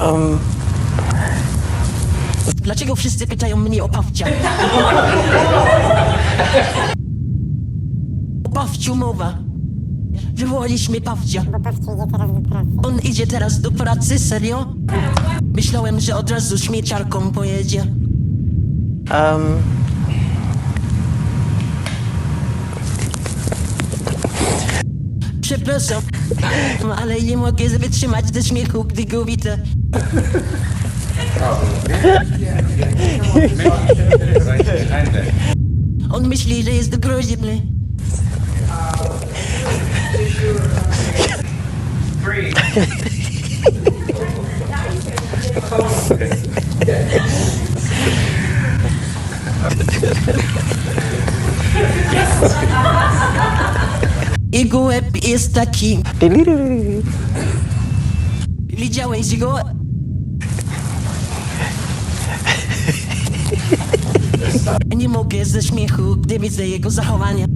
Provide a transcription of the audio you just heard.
Um, Dlaczego wszyscy pytają mnie o Pawcia? O Pawciu mowa. Wywołaliśmy Pawcia. Bo Pawciu idzie teraz do pracy. On idzie teraz do pracy, serio? Myślałem, że od razu śmieciarką pojedzie. um, Ale nie mogę wytrzymać ze śmiechu, gdy go widzę. On myśli, że jest groźny. Jego łeb jest taki... Widziałeś go? Nie mogę ze śmiechu, gdy widzę jego zachowania.